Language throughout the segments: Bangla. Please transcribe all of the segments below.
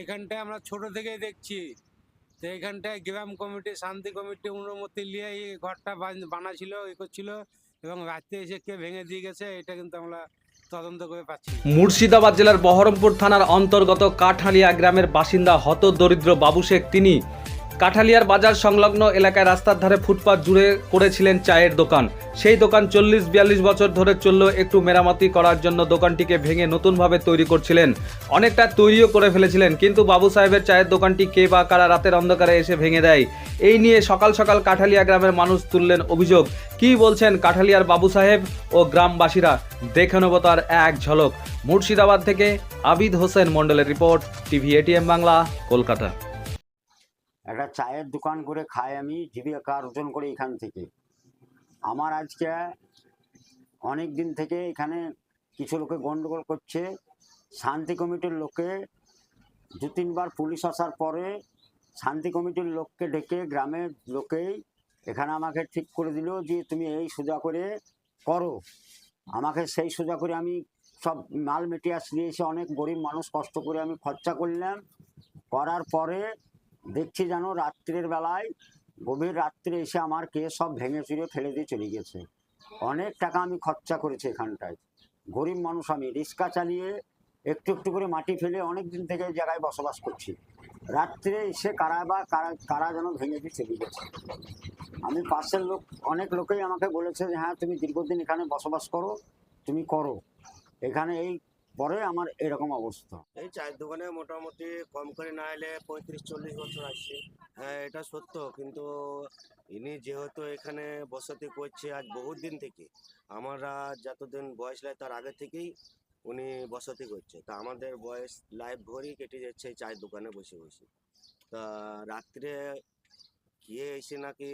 এখানটায় আমরা ছোট থেকেই দেখছি। তো এখানটায় গ্রাম কমিটি, শান্তি কমিটি, অনুমতি নিয়ে এই ঘরটা বান- বানাছিল, এ করছিল এবং রাত্রে এসে কে ভেঙে দিয়ে গেছে, এটা কিন্তু আমরা মুর্শিদাবাদ জেলার বহরমপুর থানার অন্তর্গত কাঠালিয়া গ্রামের বাসিন্দা হত দরিদ্র বাবু শেখ, তিনি কাঠালিয়ার বাজার সংলগ্ন এলাকায় রাস্তার ধারে ফুটপাত জুড়ে করেছিলেন চায়ের দোকান। সেই দোকান চল্লিশ বিয়াল্লিশ বছর ধরে চললেও একটু মেরামতি করার জন্য দোকানটিকে ভেঙে নতুনভাবে তৈরি করছিলেন। অনেকটা তৈরিও করে ফেলেছিলেন, কিন্তু বাবু সাহেবের চায়ের দোকানটি কে বা কারা রাতের অন্ধকারে এসে ভেঙে দেয়? এই নিয়ে সকাল সকাল কাঠালিয়া গ্রামের মানুষ তুললেন অভিযোগ। কি বলছেন কাঠালিয়ার বাবু সাহেব ও গ্রামবাসীরা? দেখে নেব তার এক ঝলক। মুর্শিদাবাদ থেকে আবিদ হোসেন মন্ডলের report, TV ATM Bangla, Kolkata. একটা চায়ের দোকান করে খাই আমি জীবিকা অর্জন করি এখান থেকে। আমার আজকে অনেক দিন থেকে এখানে কিছু লোকে গন্ডগোল করছে। শান্তি কমিটির লোকে দু তিনবার পুলিশ আসার পরে শান্তি কমিটির লোককে ডেকে গ্রামের লোকেই এখানে আমাকে ঠিক করে দিল যে তুমি এই সোজা করে করো। আমাকে সেই সোজা করে আমি সব মাল মেটিয়াস নিয়ে এসে অনেক গরিব মানুষ কষ্ট করে আমি খরচা করলাম। করার পরে দেখছি যেন রাত্রের বেলায়, গভীর রাত্রে এসে আমার কে সব ভেঙে চুরে ফেলে দিয়ে চলে গেছে। অনেক টাকা আমি খরচা করেছি এখানটায়। গরিব মানুষ আমি, রিক্সা চালিয়ে একটু একটু করে মাটি ফেলে অনেক দিন থেকে জায়গায় বসবাস করছি। রাত্রে এসে কারা বা কারা কারা যেন ভেঙে দিয়ে চলে গেছে। আমি পাশের লোক, অনেক লোকেই আমাকে বলেছে যে হ্যাঁ তুমি দীর্ঘদিন এখানে বসবাস করো, তুমি করো। এখানে এই পরে আমার এরকম অবস্থা। এই চায়ের দোকানে মোটামুটি কম করে না এলে পঁয়ত্রিশ চল্লিশ বছর আসছে হ্যাঁ এটা সত্য। কিন্তু ইনি যেহেতু এখানে বসতি করছে আজ বহুত দিন থেকে, আমরা যতদিন বয়স লাগে তার আগে থেকেই উনি বসতি করছে। তা আমাদের বয়স লাইফ ভরই কেটে যাচ্ছে এই চায়ের দোকানে বসে বসে। তা রাত্রে গিয়ে এসে নাকি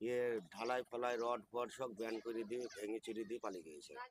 ইয়ে ঢালাই ফলাই রড ফড সব ব্যান করে দিয়ে, ভেঙে চুরি দিয়ে পালিয়ে গিয়েছে।